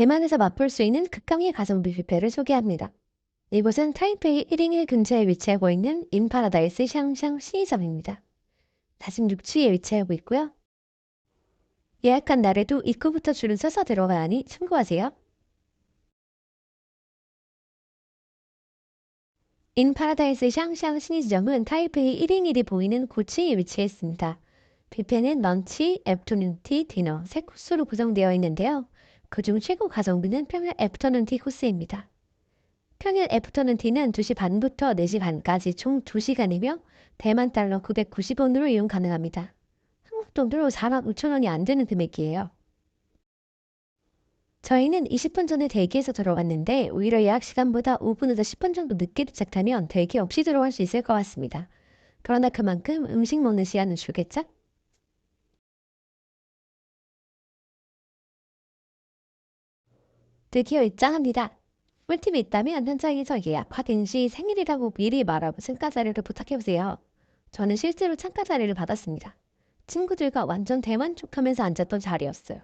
대만에서 맛볼 수 있는 극강의 가성비 뷔페를 소개합니다. 이곳은 타이페이 101 근처에 위치하고 있는 인파라다이스 샹샹 시점입니다. 다심 6추에 위치하고 있고요. 예약한 날에도 입구부터 줄을 서서 들어가야 하니 참고하세요. 인파라다이스 샹샹 신이점은 타이페이 101이 보이는 고층에 위치해 있습니다. 뷔페는 런치, 애프터눈티, 디너 세 코스로 구성되어 있는데요. 그중 최고 가성비는 평일 애프터눈티 코스입니다. 평일 애프터눈티는 2시 반부터 4시 반까지 총 2시간이며 대만 달러 990원으로 이용 가능합니다. 한국 돈으로 4만 5천 원이 안 되는 금액이에요. 저희는 20분 전에 대기해서 들어왔는데 오히려 예약 시간보다 5분에서 10분 정도 늦게 도착하면 대기 없이 들어갈 수 있을 것 같습니다. 그러나 그만큼 음식 먹는 시간은 줄겠죠? 드디어 입장합니다. 꿀팁이 있다면 현장에서 예약 확인 시 생일이라고 미리 말하고 참가 자리를 부탁해보세요. 저는 실제로 참가 자리를 받았습니다. 친구들과 완전 대만족하면서 앉았던 자리였어요.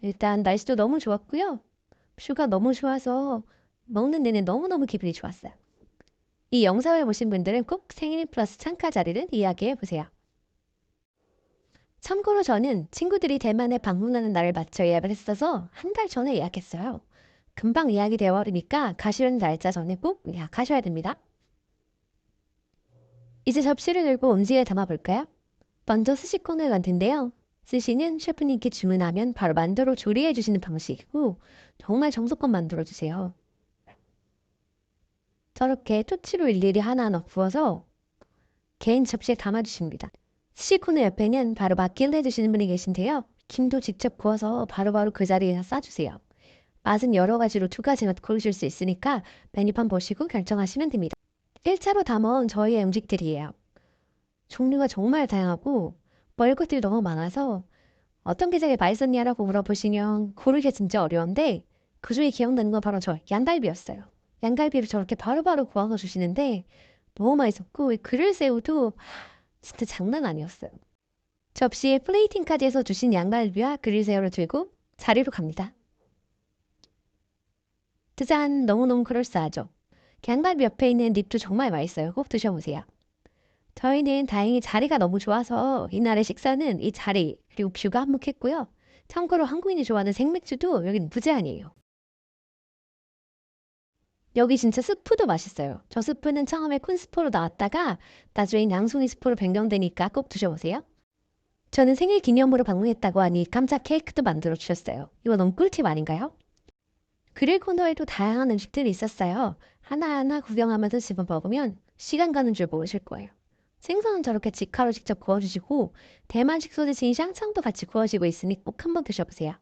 일단 날씨도 너무 좋았고요. 뷰가 너무 좋아서 먹는 내내 너무너무 기분이 좋았어요. 이 영상을 보신 분들은 꼭 생일 플러스 참가 자리를 이야기해보세요. 참고로 저는 친구들이 대만에 방문하는 날을 맞춰 예약을 했어서 한 달 전에 예약했어요. 금방 예약이 되어버리니까 가시는 날짜 전에 꼭 예약하셔야 됩니다. 이제 접시를 들고 음식에 담아볼까요? 먼저 스시 코너에 갈 텐데요. 스시는 셰프님께 주문하면 바로 만두로 조리해 주시는 방식이고 정말 정성껏 만들어 주세요. 저렇게 토치로 일일이 하나하나 부어서 개인 접시에 담아주십니다. 코너 옆에는 바로 막기를 해주시는 분이 계신데요. 김도 직접 구워서 바로바로 그 자리에 싸주세요. 맛은 여러 가지로 두 가지 맛 고르실 수 있으니까 메뉴판 보시고 결정하시면 됩니다. 1차로 담아온 저희의 음식들이에요. 종류가 정말 다양하고 먹을 것들이 너무 많아서 어떤 게 제일 맛있었냐라고 물어보시면 고르기 진짜 어려운데 그 중에 기억나는 건 바로 저 양갈비였어요. 양갈비를 저렇게 바로바로 구워서 주시는데 너무 맛있었고 그릴새우도 진짜 장난 아니었어요. 접시에 플레이팅까지 해서 주신 양갈비와 그릴새우를 들고 자리로 갑니다. 짜잔 너무너무 그럴싸하죠. 양갈비 옆에 있는 립도 정말 맛있어요. 꼭 드셔보세요. 저희는 다행히 자리가 너무 좋아서 이날의 식사는 이 자리 그리고 뷰가 한몫했고요. 참고로 한국인이 좋아하는 생맥주도 여기는 무제한이에요. 여기 진짜 스프도 맛있어요. 저 스프는 처음에 콘 스프로 나왔다가 나중에 양송이 스프로 변경되니까 꼭 드셔보세요. 저는 생일 기념으로 방문했다고 하니 깜짝 케이크도 만들어 주셨어요. 이거 너무 꿀팁 아닌가요? 그릴 코너에도 다양한 음식들이 있었어요. 하나하나 구경하면서 집어 먹으면 시간 가는 줄 모르실 거예요. 생선은 저렇게 직화로 직접 구워주시고 대만식 소시지 샹창도 같이 구워지고 있으니 꼭 한번 드셔보세요.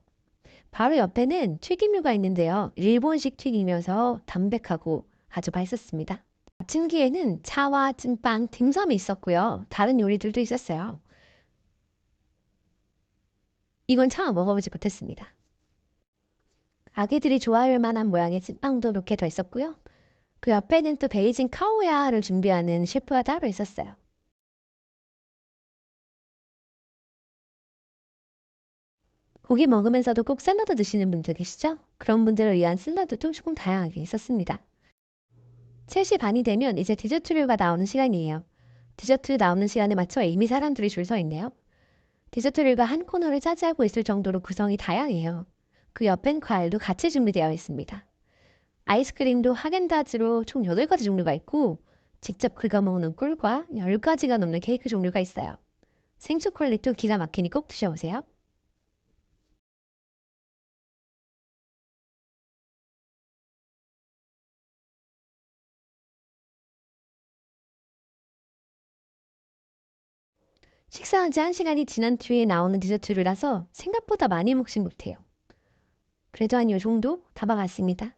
바로 옆에는 튀김류가 있는데요. 일본식 튀김이어서 담백하고 아주 맛있었습니다. 아침기에는 차와 찐빵, 딤섬이 있었고요. 다른 요리들도 있었어요. 이건 처음 먹어보지 못했습니다. 아기들이 좋아할 만한 모양의 찐빵도 이렇게 더 있었고요. 그 옆에는 또 베이징 카오야를 준비하는 셰프가 따로 있었어요. 고기 먹으면서도 꼭 샐러드 드시는 분들 계시죠? 그런 분들을 위한 샐러드도 조금 다양하게 있었습니다. 3시 반이 되면 이제 디저트류가 나오는 시간이에요. 디저트 나오는 시간에 맞춰 이미 사람들이 줄 서 있네요. 디저트류가 한 코너를 차지하고 있을 정도로 구성이 다양해요. 그 옆엔 과일도 같이 준비되어 있습니다. 아이스크림도 하겐다즈로 총 8가지 종류가 있고 직접 긁어 먹는 꿀과 10가지가 넘는 케이크 종류가 있어요. 생초콜릿도 기가 막히니 꼭 드셔보세요. 식사한 지한 시간이 지난 뒤에 나오는 디저트류라서 생각보다 많이 먹진 못해요. 그래도 한 요 정도 담아갔습니다.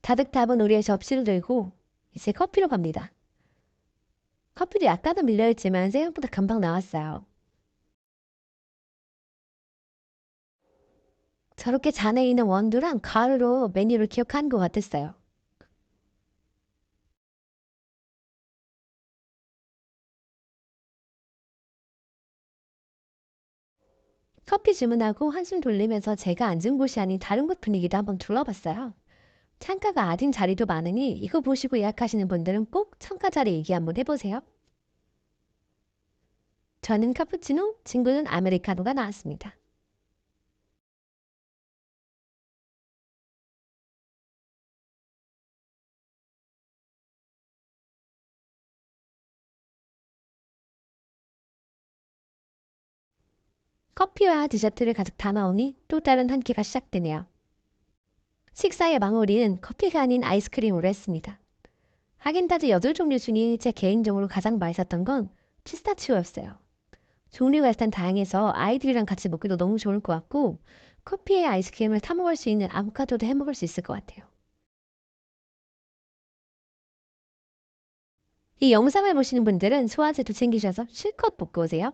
다득 답은 우리의 접시를 들고 이제 커피로 갑니다. 커피도 약간은 밀려있지만 생각보다 금방 나왔어요. 저렇게 잔에 있는 원두랑 가루로 메뉴를 기억한 것 같았어요. 커피 주문하고 한숨 돌리면서 제가 앉은 곳이 아닌 다른 곳 분위기도 한번 둘러봤어요. 창가가 아닌 자리도 많으니 이거 보시고 예약하시는 분들은 꼭 창가 자리 얘기 한번 해보세요. 저는 카푸치노, 친구는 아메리카노가 나왔습니다. 커피와 디저트를 가득 담아오니 또 다른 한 끼가 시작되네요. 식사의 마무리는 커피가 아닌 아이스크림으로 했습니다. 하겐다즈 여덟 종류 중에 제 개인적으로 가장 맛있었던 건 피스타치오였어요. 종류가 일단 다양해서 아이들이랑 같이 먹기도 너무 좋을 것 같고 커피에 아이스크림을 타 먹을 수 있는 아보카도도 해 먹을 수 있을 것 같아요. 이 영상을 보시는 분들은 소화제도 챙기셔서 실컷 먹고 오세요.